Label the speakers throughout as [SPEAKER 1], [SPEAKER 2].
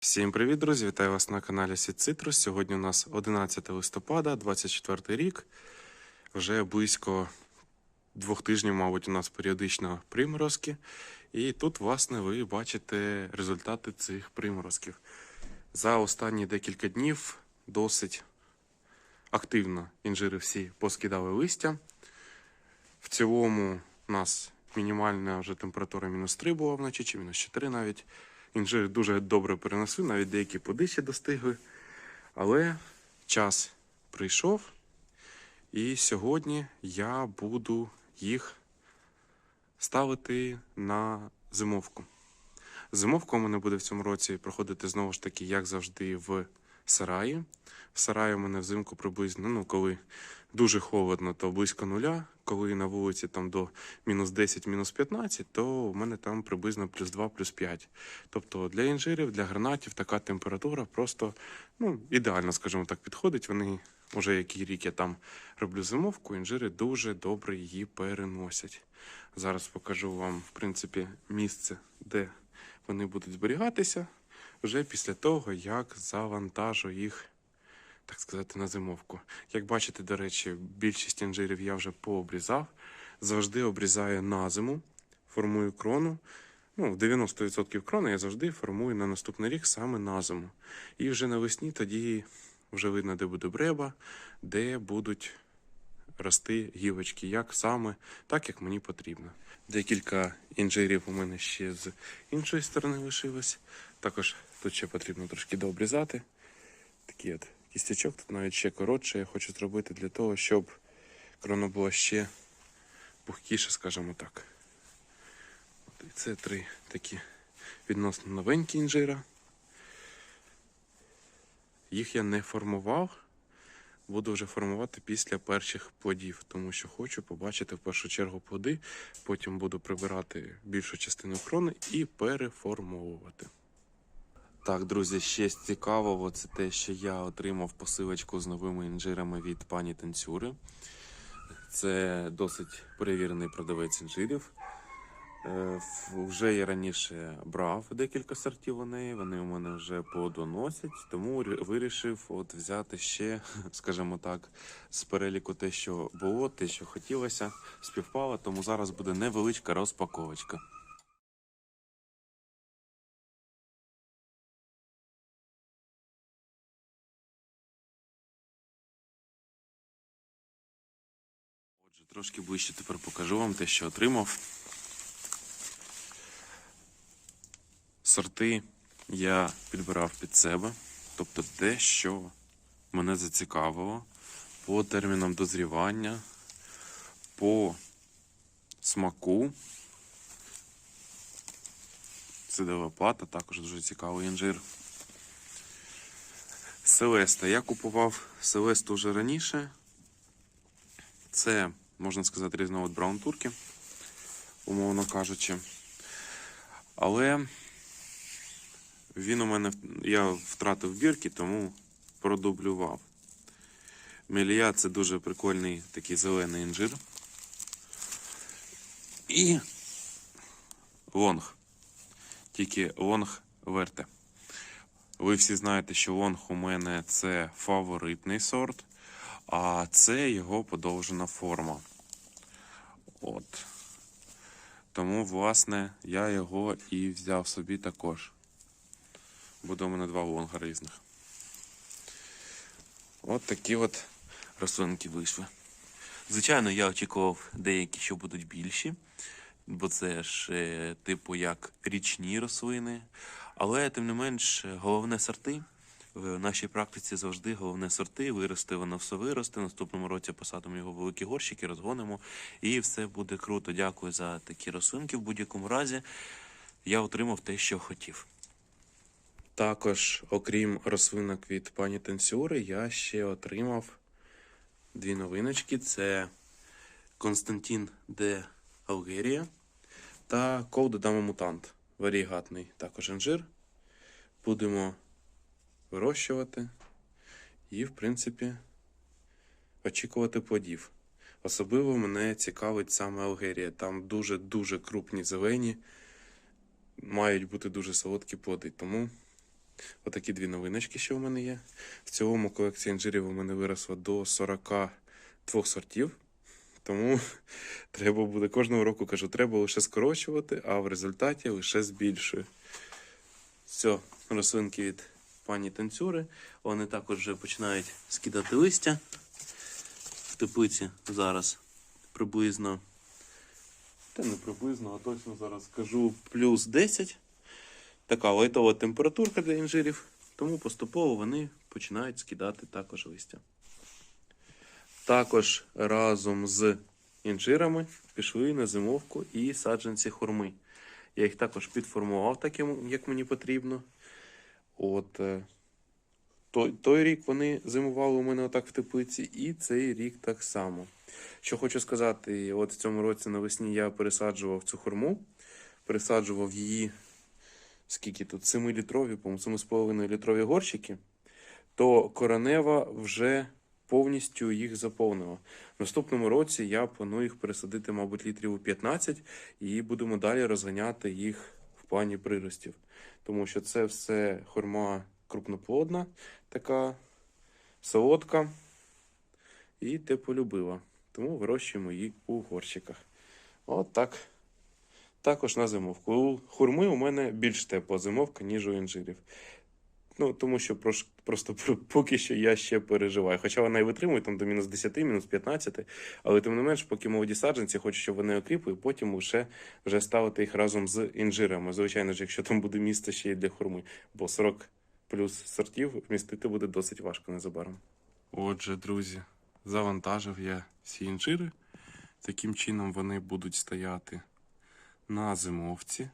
[SPEAKER 1] Всім привіт, друзі! Вітаю вас на каналі Сіт Цитрус. Сьогодні у нас 11 листопада, 24 рік. Вже близько двох тижнів, мабуть, у нас періодично приморозки. І тут, власне, ви бачите результати цих приморозків. За останні декілька днів досить активно інжири всі поскидали листя. В цілому у нас мінімальна вже температура мінус 3 була вночі, чи мінус 4 навіть. Інжири дуже добре перенесли, навіть деякі подичі достигли. Але час прийшов, і сьогодні я буду їх ставити на зимовку. Зимовка у мене буде в цьому році проходити знову ж таки, як завжди, в сараї. В сараї у мене взимку приблизно, ну, коли дуже холодно, то близько нуля. Коли на вулиці там до мінус 10, мінус 15, то у мене там приблизно плюс 2, плюс 5. Тобто для інжирів, для гранатів така температура просто ну, ідеально, скажімо так, підходить. Вони вже який рік я там роблю зимовку, інжири дуже добре її переносять. Зараз покажу вам, в принципі, місце, де вони будуть зберігатися вже після того, як завантажу їх, так сказати, на зимовку. Як бачите, до речі, більшість інжирів я вже пообрізав. Завжди обрізаю на зиму, формую крону. Ну, 90% крони я завжди формую на наступний рік саме на зиму. І вже навесні тоді вже видно, де буде бреба, де будуть рости гілочки, як саме, так як мені потрібно. Декілька інжирів у мене ще з іншої сторони лишилось. Також тут ще потрібно трошки дообрізати. Такий от кістячок, тут навіть ще коротше. Я хочу зробити для того, щоб крона була ще пухкіше, скажімо так. От і це три такі відносно новенькі інжира. Їх я не формував. Буду вже формувати після перших плодів, тому що хочу побачити в першу чергу плоди, потім буду прибирати більшу частину крони і переформовувати. Так, друзі, ще з цікавого це те, що я отримав посилочку з новими інжирами від пані Танцюри. Це досить перевірений продавець інжирів. Е, Вже я раніше брав декілька сортів у неї, вони у мене вже плодоносять, тому вирішив от взяти ще, скажімо так, з переліку те, що було, те, що хотілося, співпало, тому зараз буде невеличка розпаковочка. Трошки ближче тепер покажу вам те, що отримав. Сорти я підбирав під себе, тобто те, що мене зацікавило по термінам дозрівання, по смаку. Сидова плата, також дуже цікавий інжир. Селеста. Я купував Селесту вже раніше. Це, можна сказати, різновид браун турки, умовно кажучи. Але він у мене я втратив бірки, тому продублював. Мелія це дуже прикольний такий зелений інжир. І лонг. Тільки лонг верте. Ви всі знаєте, що лонг у мене це фаворитний сорт, а це його подовжена форма. От. Тому, власне, я його і взяв собі також. Буде у мене два лонга різних. От такі от рослинки вийшли. Звичайно, я очікував деякі, що будуть більші, бо це ж е, типу як річні рослини. Але тим не менш, головне сорти. В нашій практиці завжди головне сорти. Виросте воно все виросте. Наступному році посадимо його в великі горщики, розгонимо, і все буде круто. Дякую за такі рослинки. В будь-якому разі я отримав те, що хотів. Також, окрім рослинок від пані Танцюри, я ще отримав дві новиночки: це Константин де Алгерія та Ковдодамо Мутант. Варігатний також інжир. Будемо вирощувати і, в принципі, очікувати плодів. Особливо мене цікавить саме Алгерія. Там дуже-дуже крупні зелені, мають бути дуже солодкі плоди. Тому Отакі дві новиночки, що в мене є. В цілому колекція інжирів у мене виросла до 42 сортів. Тому треба буде кожного року кажу, треба лише скорочувати, а в результаті лише збільшую. Все, рослинки від пані танцюри. Вони також вже починають скидати листя. В теплиці зараз приблизно. Та не приблизно, а точно зараз скажу плюс 10. Така лайтова температурка для інжирів, тому поступово вони починають скидати також листя. Також разом з інжирами пішли на зимовку і саджанці хурми. Я їх також підформував таким, як мені потрібно. От, е, той, той рік вони зимували у мене отак в теплиці, і цей рік так само. Що хочу сказати, от в цьому році навесні я пересаджував цю хурму, пересаджував її, скільки тут, 7-літрові, по-моєму, 7,5 літрові горщики, то коронева вже повністю їх заповнила. В наступному році я планую їх пересадити, мабуть, літрів у 15 і будемо далі розганяти їх плані приростів. Тому що це все хурма крупноплодна, така солодка і теплолюбива. Тому вирощуємо її у горщиках. От так. Також на зимовку. У хурми у мене більш тепла зимовка, ніж у інжирів. Ну, тому що просто поки що я ще переживаю. Хоча вона і витримує там до мінус 10, мінус 15, але тим не менш, поки молоді саджанці, хочу, щоб вони окріпли, потім лише вже ставити їх разом з інжирами. Звичайно ж, якщо там буде місце ще й для хурми, бо 40 плюс сортів вмістити буде досить важко незабаром. Отже, друзі, завантажив я всі інжири. Таким чином вони будуть стояти на зимовці.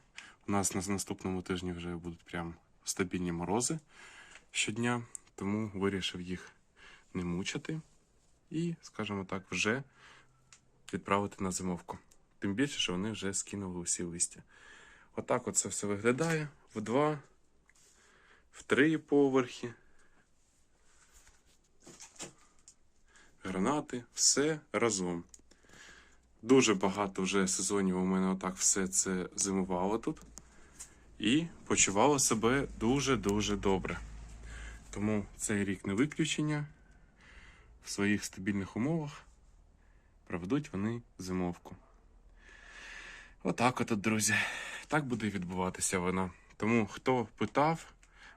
[SPEAKER 1] У нас на наступному тижні вже будуть прям стабільні морози щодня, тому вирішив їх не мучити і, скажімо так, вже відправити на зимовку. Тим більше, що вони вже скинули усі листя. Отак от це все виглядає в два, в три поверхи. Гранати, все разом. Дуже багато вже сезонів у мене отак все це зимувало тут. І почувало себе дуже-дуже добре. Тому цей рік не виключення. В своїх стабільних умовах проведуть вони зимовку. Отак от, друзі. Так буде відбуватися вона. Тому хто питав,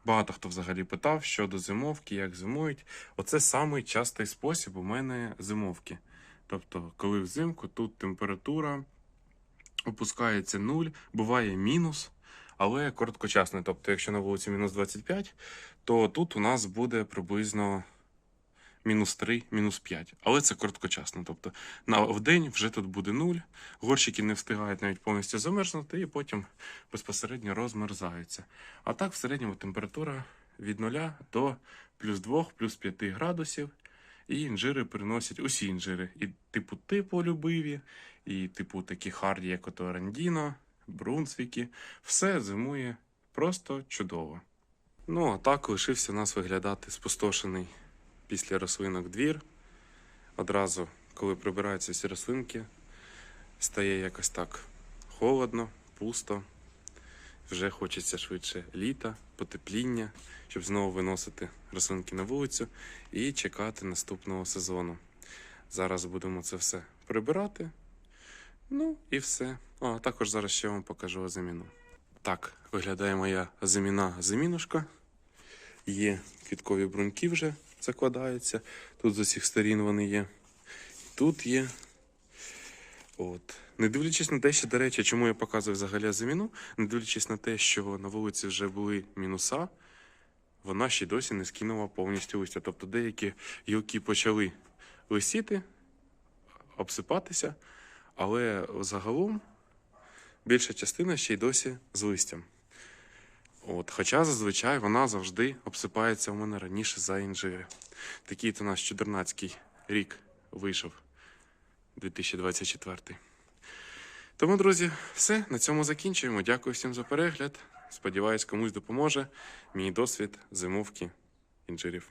[SPEAKER 1] багато хто взагалі питав щодо зимовки, як зимують. Оце самий частий спосіб у мене зимовки. Тобто, коли взимку тут температура опускається нуль, буває мінус, але короткочасний. Тобто, якщо на вулиці мінус 25, то тут у нас буде приблизно мінус 3, мінус 5. Але це короткочасно. Тобто на в день вже тут буде нуль, горщики не встигають навіть повністю замерзнути, і потім безпосередньо розмерзаються. А так в середньому температура від 0 до плюс 2, плюс 5 градусів. І інжири приносять усі інжири. І типу типолюбиві, і типу такі харді, як ото Рандіно, Брунсвіки. Все зимує просто чудово. Ну, а так лишився у нас виглядати спустошений після рослинок двір. Одразу, коли прибираються всі рослинки, стає якось так холодно, пусто. Вже хочеться швидше літа, потепління, щоб знову виносити рослинки на вулицю і чекати наступного сезону. Зараз будемо це все прибирати. Ну і все. А також зараз ще вам покажу заміну. Так, виглядає моя заміна замінушка. Є квіткові бруньки вже закладаються. Тут з усіх сторін вони є. Тут є. От. Не дивлячись на те, що, до речі, чому я показую взагалі заміну, не дивлячись на те, що на вулиці вже були мінуса, вона ще досі не скинула повністю листя. Тобто деякі гілки почали лисіти, обсипатися, але загалом більша частина ще й досі з листям. От, хоча зазвичай вона завжди обсипається у мене раніше за інжири. Такий то наш чудернацький рік вийшов 2024. Тому, друзі, все на цьому закінчуємо. Дякую всім за перегляд. Сподіваюсь, комусь допоможе мій досвід зимовки інжирів.